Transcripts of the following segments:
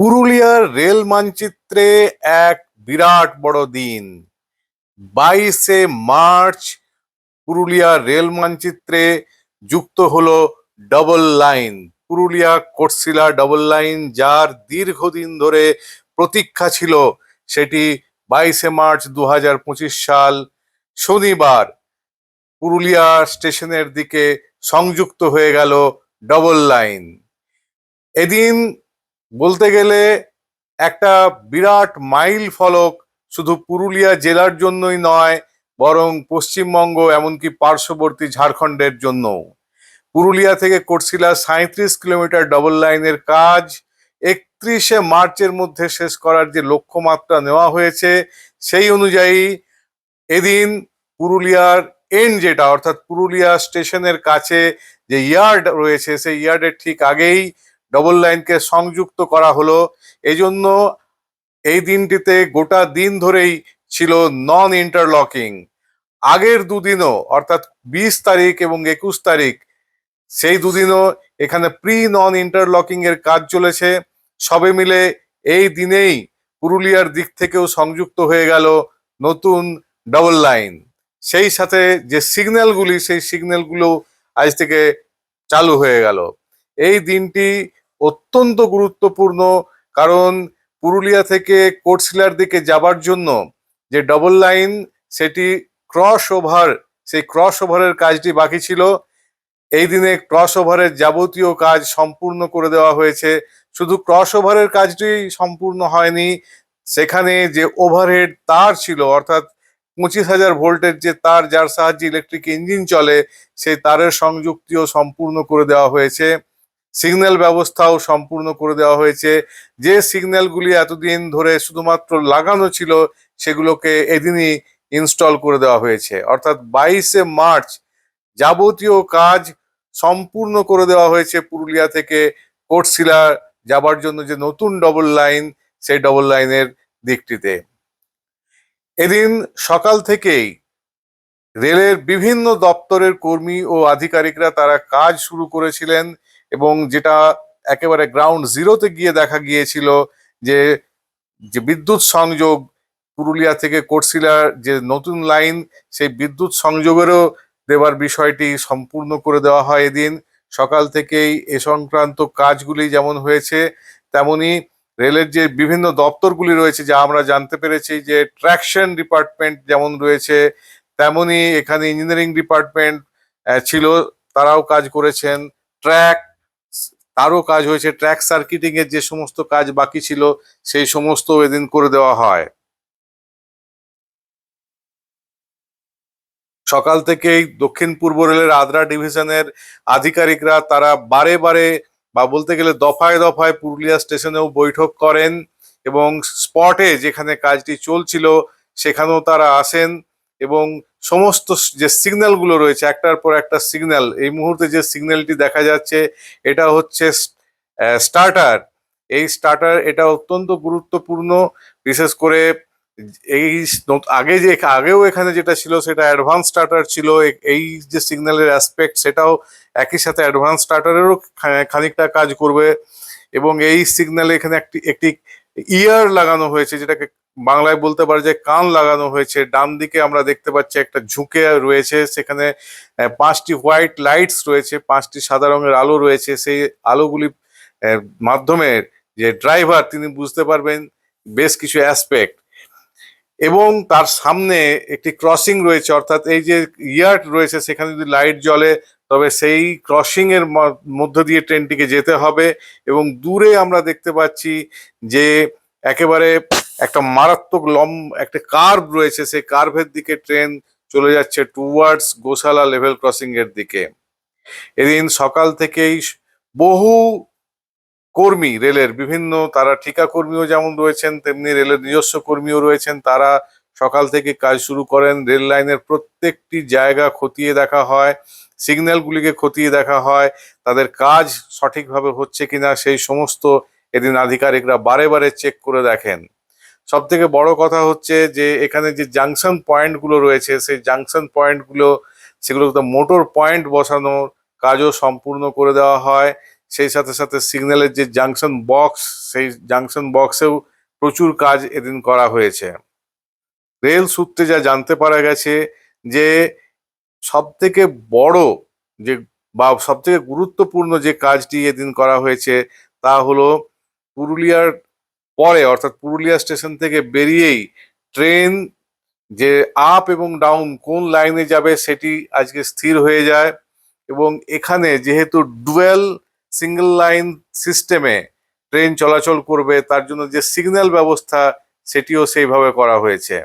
পুরুলিয়ার রেল মানচিত্রে এক বিরাট বড় দিন। বাইশে মার্চ পুরুলিয়ার রেল মানচিত্রে যুক্ত হলো double line. Purulia Kotshila double line, যার দীর্ঘদিন ধরে প্রতীক্ষা ছিল, সেটি বাইশে মার্চ দু হাজার পঁচিশ সাল শনিবার পুরুলিয়া স্টেশনের দিকে সংযুক্ত হয়ে গেল ডবল লাইন। এদিন বলতে গেলে একটা বিরাট মাইল ফলক শুধু পুরুলিয়া জেলার জন্যই নয়, বরং পশ্চিমবঙ্গ, এমনকি পার্শ্ববর্তী ঝাড়খণ্ডের জন্য পুরুলিয়া থেকে কোটশিলা সাঁত্রিশ কিলোমিটার ডবল লাইনের কাজ, একত্রিশে মার্চের মধ্যে শেষ করার যে লক্ষ্যমাত্রা নেওয়া হয়েছে, সেই অনুযায়ী এদিন পুরুলিয়ার এন্ড যেটা, অর্থাৎ পুরুলিয়া স্টেশনের কাছে যে ইয়ার্ড রয়েছে, সেই ইয়ার্ডের ঠিক আগেই ডবল লাইনকে সংযুক্ত করা হলো। এই জন্য এই দিনটিতে গোটা দিন ধরেই ছিল নন ইন্টারলকিং আগের দুদিনও, অর্থাৎ বিশ তারিখ এবং একুশ তারিখ, সেই দুদিনও এখানে প্রি নন ইন্টারলকিং এর কাজ চলেছে। সবে মিলে এই দিনেই পুরুলিয়ার দিক থেকেও সংযুক্ত হয়ে গেল নতুন ডবল লাইন সেই সাথে যে সিগন্যালগুলি সেই সিগন্যালগুলো আজ থেকে চালু হয়ে গেল। এই দিনটি অত্যন্ত গুরুত্বপূর্ণ, কারণ পুরুলিয়া থেকে কোটশিলার দিকে যাবার জন্য যে ডবল লাইন সেটি ক্রস ওভার সেই ক্রস ওভারের কাজটি বাকি ছিল। এই দিনে ক্রস ওভারের যাবতীয় কাজ সম্পূর্ণ করে দেওয়া হয়েছে। শুধু ক্রস ওভারের কাজটি সম্পূর্ণ হয়নি, সেখানে যে ওভারহেড তার ছিল, অর্থাৎ পঁচিশ হাজার ভোল্টের যে তার, যার সাহায্যে ইলেকট্রিক ইঞ্জিন চলে, সেই তারের সংযুক্তিও সম্পূর্ণ করে দেওয়া হয়েছে। সিগন্যাল ব্যবস্থাও সম্পূর্ণ করে দেওয়া হয়েছে। যে সিগন্যালগুলি এতদিন ধরে শুধুমাত্র লাগানো ছিল, সেগুলোকে এদিনই ইনস্টল করে দেওয়া হয়েছে। অর্থাৎ বাইশে মার্চ যাবতীয় কাজ সম্পূর্ণ করে দেওয়া হয়েছে পুরুলিয়া থেকে কোটশিলা যাবার জন্য যে নতুন ডবল লাইন সেই ডবল লাইনের দিকটিতে। এদিন সকাল থেকেই রেলের বিভিন্ন দপ্তরের কর্মী ও আধিকারিকরা তারা কাজ শুরু করেছিলেন। এবং যেটা একেবারে গ্রাউন্ড জিরোতে গিয়ে দেখা গিয়েছিল যে যে বিদ্যুৎ সংযোগ পুরুলিয়া থেকে কোটশিলার যে নতুন লাইন সেই বিদ্যুৎ সংযোগেরও দেওয়ার বিষয়টি সম্পূর্ণ করে দেওয়া হয় এদিন। সকাল থেকেই এ সংক্রান্ত কাজগুলি যেমন হয়েছে, তেমনি রেলের যে বিভিন্ন দপ্তরগুলি রয়েছে, যা আমরা জানতে পেরেছি যে ট্র্যাকশন ডিপার্টমেন্ট যেমন রয়েছে, তেমনি এখানে ইঞ্জিনিয়ারিং ডিপার্টমেন্ট ছিল, তারাও কাজ করেছেন। ট্র্যাক তারও কাজ হয়েছে ট্র্যাক সার্কিটিং এর যে সমস্ত কাজ বাকি ছিল, সেই সমস্ত এদিন করে দেওয়া হয়। সকাল থেকেই দক্ষিণ পূর্ব রেলের আদ্রা ডিভিশনের আধিকারিকরা তারা বারে বারে বা বলতে গেলে দফায় দফায় পুরুলিয়া স্টেশনেও বৈঠক করেন এবং স্পটে যেখানে কাজটি চলছিল, সেখানেও তারা আসেন এবং সমস্ত যে সিগন্যালগুলো রয়েছে, একটার পর একটা সিগন্যাল এই মুহূর্তে যে সিগন্যালটি দেখা যাচ্ছে, এটা হচ্ছে স্টার্টার এই স্টার্টার এটা অত্যন্ত গুরুত্বপূর্ণ, বিশেষ করে এই আগে যে, আগেও এখানে যেটা ছিল সেটা অ্যাডভান্স স্টার্টার ছিল এই যে সিগন্যালের অ্যাসপেক্ট সেটাও একই সাথে অ্যাডভান্স স্টার্টারেরও খানিকটা কাজ করবে এবং এই সিগন্যালে এখানে একটি একটি ইয়ার লাগানো হয়েছে, যেটাকে বাংলায় বলতে পারে যে কান লাগানো হয়েছে। ডান দিকে আমরা দেখতে পাচ্ছি একটা ঝুঁকে রয়েছে। সেখানে পাঁচটি হোয়াইট লাইটস রয়েছে, পাঁচটি সাদা রঙের আলো রয়েছে। সেই আলোগুলি মাধ্যমে যে ড্রাইভার তিনি বুঝতে পারবেন বেশ কিছু অ্যাসপেক্ট এবং তার সামনে একটি ক্রসিং রয়েছে, অর্থাৎ এই যে ইয়ার্ড রয়েছে, সেখানে যদি লাইট জ্বলে, তবে সেই ক্রসিং এর মধ্য দিয়ে ট্রেনটিকে যেতে হবে। এবং দূরে আমরা দেখতে পাচ্ছি যে, একেবারে একটা মারাত্মক লম, একটা কার্ভ রয়েছে, সেই কার্ভের দিকে ট্রেন চলে যাচ্ছে টুয়ার্ডস গোশালা লেভেল ক্রসিং এর দিকে। এদিন সকাল থেকেই বহু কর্মী রেলের, বিভিন্ন তারা ঠিকা কর্মীও যেমন রয়েছেন, তেমনি রেলের নিজস্ব কর্মীও রয়েছেন, তারা সকাল থেকে কাজ শুরু করেন, রেল লাইনের প্রত্যেকটি জায়গা খতিয়ে দেখা হয়, সিগন্যালগুলিকে খতিয়ে দেখা হয়, তাদের কাজ সঠিকভাবে হচ্ছে কিনা সেই সমস্ত এদিন আধিকারিকরা বারে বারে চেক করে দেখেন। সব থেকে বড় কথা হচ্ছে যে এখানে যে জাংশন পয়েন্টগুলো রয়েছে, সেই জাংশন পয়েন্টগুলো সেগুলোতে মোটর পয়েন্ট বসানোর কাজও সম্পূর্ণ করে দেওয়া হয়। সেই সাথে সাথে সিগন্যালের যে জাংশন বক্স সেই জাংশন বক্সেও প্রচুর কাজ এদিন করা হয়েছে। রেল সূত্রে যা জানতে পারা গেছে যে সব থেকে বড় যে বা সব থেকে গুরুত্বপূর্ণ যে কাজটি এদিন করা হয়েছে, তা হলো পুরুলিয়ার পরে, অর্থাৎ পুরুলিয়া স্টেশন থেকে বেরিয়েই ট্রেন যে আপ এবং ডাউন কোন লাইনে যাবে সেটি আজকে স্থির হয়ে যায় এবং এখানে যেহেতু ডুয়েল সিঙ্গেল লাইন সিস্টেমে ট্রেন চলাচল করবে, তার জন্য যে সিগন্যাল ব্যবস্থা সেটিও সেইভাবে করা হয়েছে।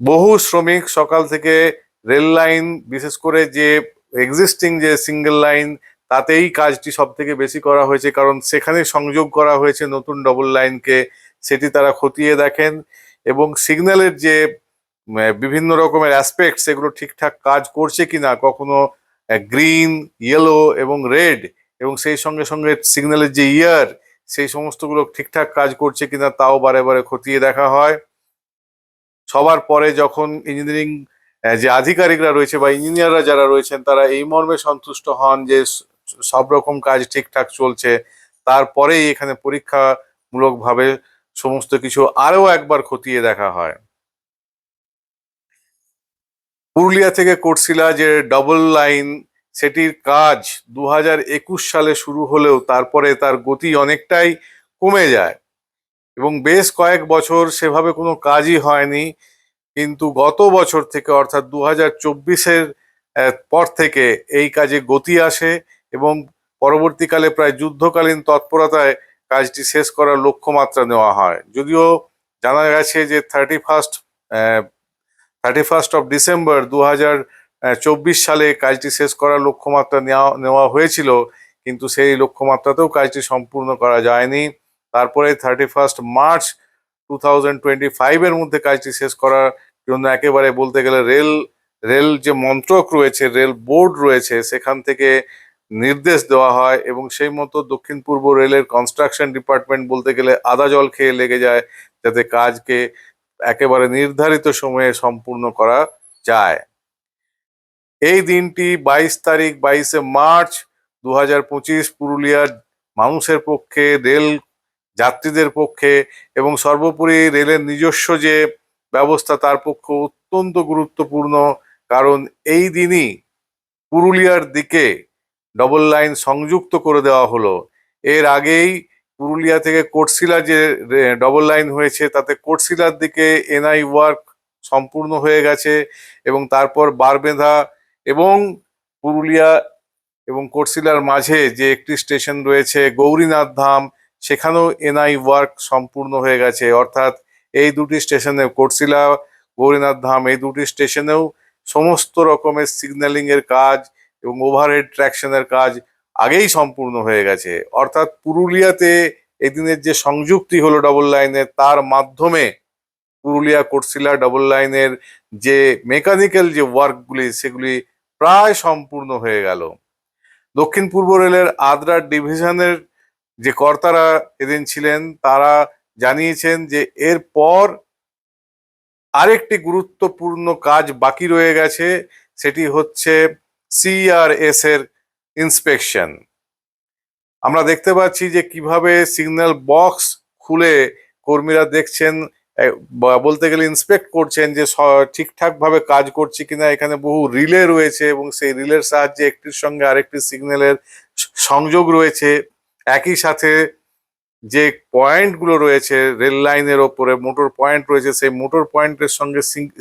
বহু শ্রমিক সকাল থেকে রেল লাইন, বিশেষ করে যে এক্সিস্টিং যে সিঙ্গেল লাইন তাতেই কাজটি সব থেকে বেশি করা হয়েছে, কারণ সেখানে সংযোগ করা হয়েছে নতুন ডবল লাইনকে সেটি তারা খতিয়ে দেখেন এবং সিগন্যালের যে বিভিন্ন রকমের অ্যাসপেক্ট সেগুলো ঠিকঠাক কাজ করছে কিনা, কখনো গ্রিন ইয়েলো এবং রেড এবং সেই সঙ্গে সঙ্গে সিগন্যালের যে ইয়ার সেই সমস্তগুলো ঠিকঠাক কাজ করছে কিনা তাও বারে বারে খতিয়ে দেখা হয়। সবার পরে যখন ইঞ্জিনিয়ারিং যে আধিকারিকরা রয়েছে বা ইঞ্জিনিয়াররা যারা রয়েছেন, তারা এই মর্মে সন্তুষ্ট হন যে সব রকম কাজ ঠিকঠাক চলছে। তারপরেই এখানে পরীক্ষামূলকভাবে সমস্ত কিছু আরও একবার খতিয়ে দেখা হয়। পুরুলিয়া থেকে করছিলা যে ডবল লাইন সেটির কাজ দু হাজার একুশ সালে শুরু হলেও তারপরে তার গতি অনেকটাই কমে যায়। এবং বেশ কয়েক বছর সেভাবে কোনো কাজই হয়নি। কিন্তু গত বছর থেকে, অর্থাৎ দু হাজার পর থেকে এই কাজে গতি আসে। এবং পরবর্তীকালে প্রায় যুদ্ধকালীন তৎপরতায় কাজটি শেষ করার লক্ষ্যমাত্রা নেওয়া হয়। যদিও জানা গেছে যে thirty first thirty first of December দু হাজার চব্বিশ সালে কাজটি শেষ করার লক্ষ্যমাত্রা নেওয়া নেওয়া হয়েছিল, কিন্তু সেই লক্ষ্যমাত্রাতেও কাজটি সম্পূর্ণ করা যায়নি। তারপরে thirty first March two thousand twenty ফাইভের মধ্যে কাজটি শেষ করার জন্য একেবারে বলতে গেলে রেল রেল যে মন্ত্রক রয়েছে, রেল বোর্ড রয়েছে, সেখান থেকে নির্দেশ দেওয়া হয় এবং সেই মতো দক্ষিণ পূর্ব রেলের কনস্ট্রাকশন ডিপার্টমেন্ট বলতে গেলে আদা জল খেয়ে লেগে যায় যাতে কাজকে একেবারে নির্ধারিত সময়ে সম্পূর্ণ করা যায়। এই দিনটি বাইশ তারিখ, বাইশে মার্চ দু হাজার পঁচিশ পুরুলিয়ার মানুষের পক্ষে, রেল যাত্রীদের পক্ষে এবং সর্বোপরি রেলের নিজস্ব যে ব্যবস্থা তার পক্ষে অত্যন্ত গুরুত্বপূর্ণ। কারণ এই দিনই পুরুলিয়ার দিকে ডবল লাইন সংযুক্ত করে দেওয়া হলো। এর আগেই পুরুলিয়া থেকে কোটশিলা যে ডবল লাইন হয়েছে, তাতে কোটশিলার দিকে এনআই ওয়ার্ক সম্পূর্ণ হয়ে গেছে এবং তারপর বারবেঁধা এবং পুরুলিয়া এবং কোটশিলার মাঝে যে একটি স্টেশন রয়েছে, গৌরীনাথ ধাম, সেখানেও এনআই ওয়ার্ক সম্পূর্ণ হয়ে গেছে। অর্থাৎ এই দুটি স্টেশনে কোটশিলা, গৌরীনাথ ধাম, এই দুটি স্টেশনেও সমস্ত রকমের সিগন্যালিংয়ের কাজ এবং ওভারহেড ট্র্যাকশনের কাজ আগেই সম্পূর্ণ হয়ে গেছে। অর্থাৎ পুরুলিয়াতে এদিনের যে সংযুক্তি হলো ডবল লাইনের তার মাধ্যমে পুরুলিয়া কোটশিলা ডবল লাইনের যে মেকানিক্যাল যে ওয়ার্কগুলি সেগুলি প্রায় সম্পূর্ণ হয়ে গেল। দক্ষিণ পূর্ব রেলের আদ্রা ডিভিশনের যে কর্তারা এদিন ছিলেন, তারা জানিয়েছেন যে এরপর আরেকটি গুরুত্বপূর্ণ কাজ বাকি রয়ে গেছে, সেটি হচ্ছে সিআরএস এর ইন্সপেকশন আমরা দেখতে পাচ্ছি যে কীভাবে সিগন্যাল বক্স খুলে কর্মীরা দেখছেন বলতে গেলে ইন্সপেক্ট করছেন যে স- ঠিকঠাকভাবে কাজ করছে কিনা। এখানে বহু রিলে রয়েছে এবং সেই রিলের সাহায্যে একটির সঙ্গে আরেকটি সিগন্যালের সংযোগ রয়েছে। একই সাথে যে পয়েন্টগুলো রয়েছে রেল লাইনের ওপরে, মোটর পয়েন্ট রয়েছে, সেই মোটর পয়েন্টের সঙ্গে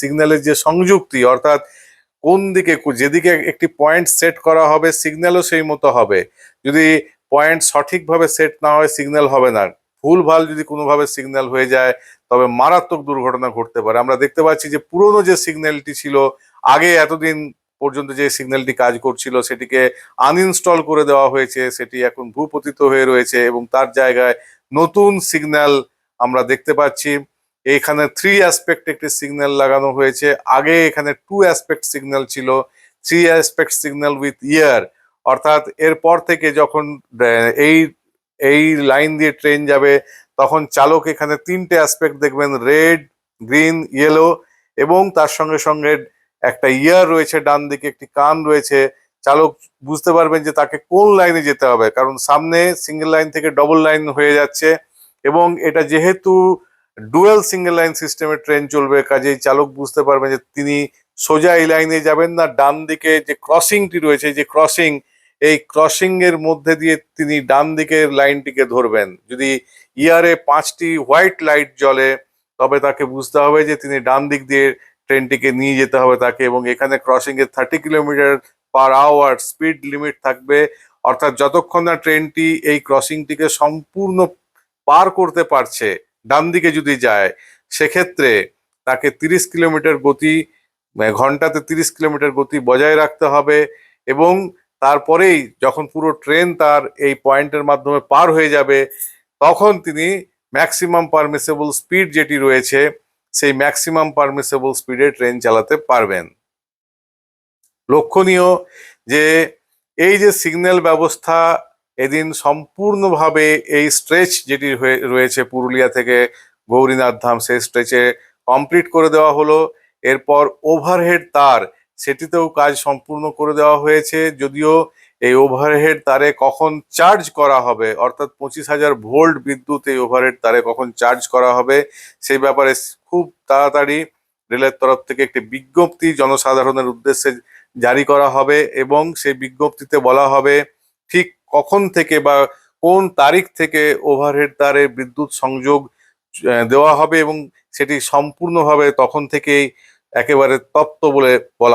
সিগন্যালের যে সংযুক্তি, অর্থাৎ কোন দিকে যেদিকে একটি পয়েন্ট সেট করা হবে সিগন্যালও সেই মতো হবে। যদি পয়েন্ট সঠিকভাবে সেট না হয় সিগন্যাল হবে না। ভুল ভালো যদি কোনোভাবে সিগন্যাল হয়ে যায়, তবে মারাত্মক দুর্ঘটনা ঘটতে পারে। আমরা দেখতে পাচ্ছি যে পুরনো যে সিগন্যালটি ছিল, আগে এতদিন পর্যন্ত যে সিগন্যালটি কাজ করছিল, সেটিকে আনইনস্টল করে দেওয়া হয়েছে। সেটি এখন ভূপতিত হয়ে রয়েছে এবং তার জায়গায় নতুন সিগন্যাল আমরা দেখতে পাচ্ছি। এখানে থ্রি অ্যাসপেক্ট একটি সিগন্যাল লাগানো হয়েছে। আগে এখানে টু অ্যাসপেক্ট সিগন্যাল ছিল। Three aspect signal with year অর্থাৎ এরপর থেকে যখন এই এই লাইন দিয়ে ট্রেন যাবে, তখন চালক এখানে তিনটে অ্যাসপেক্ট দেখবেন। রেড গ্রিন ইয়েলো এবং তার সঙ্গে সঙ্গে একটা ইয়ার রয়েছে, ডান দিকে একটি কান রয়েছে। চালক বুঝতে পারবেন যে তাকে কোন লাইনে যেতে হবে। কারণ সামনে সিঙ্গেল লাইন থেকে ডবল লাইন হয়ে যাচ্ছে এবং এটা যেহেতু ডুয়েল সিঙ্গেল লাইন সিস্টেমে ট্রেন চলবে, কাজেই চালক বুঝতে পারবেন যে তিনি সোজা এই লাইনে যাবেন না, ডান দিকে যে ক্রসিংটি রয়েছে, যে ক্রসিং, এই ক্রসিং এর মধ্যে দিয়ে তিনি ডান দিকের লাইনটিকে ধরবেন। যদি ইয়ারে পাঁচটি হোয়াইট লাইট জ্বলে, তবে তাকে বুঝতে হবে যে তিনি ডান দিক দিয়ে ট্রেনটিকে নিয়ে যেতে হবে তাকে এবং এখানে ক্রসিং এর thirty kilometre per hour speed limit থাকবে। অর্থাৎ যতক্ষণ না ট্রেনটি এই ক্রসিংটিকে সম্পূর্ণ পার করতে পারছে ডান দিকে যদি যায়, সেক্ষেত্রে তাকে তিরিশ কিলোমিটার গতি মানে ঘন্টাতে তিরিশ কিলোমিটার গতি বজায় রাখতে হবে এবং তারপরেই যখন পুরো ট্রেন তার এই পয়েন্টের মাধ্যমে পার হয়ে যাবে, তখন তিনি ম্যাক্সিমাম পারমিসেবল স্পিড যেটি রয়েছে, সেই ম্যাক্সিমাম পারমিসেবল স্পিডে ট্রেন চালাতে পারবেন। লক্ষণীয় যে এই যে সিগন্যাল ব্যবস্থা এদিন সম্পূর্ণভাবে এই স্ট্রেচ যেটি রয়েছে পুরুলিয়া থেকে গৌরীনাথ ধাম, সেই স্ট্রেচে কমপ্লিট করে দেওয়া হলো। এরপর ওভারহেড তার, সেটিতেও কাজ সম্পূর্ণ করে দেওয়া হয়েছে। যদিও এই ওভারহেড তারে কখন চার্জ করা হবে, অর্থাৎ পঁচিশ হাজার ভোল্ট বিদ্যুৎ এই ওভারহেড তারে কখন চার্জ করা হবে, সেই ব্যাপারে খুব তাড়াতাড়ি রেলের তরফ থেকে একটি বিজ্ঞপ্তি জনসাধারণের উদ্দেশ্যে জারি করা হবে এবং সেই বিজ্ঞপ্তিতে বলা হবে, ঠিক কখন থেকে বা কোন তারিখ থেকে ওভারহেড তারে বিদ্যুৎ সংযোগ দেওয়া হবে এবং সেটি সম্পূর্ণভাবে তখন থেকেই একেবারে তত্ত্ব বলে বলা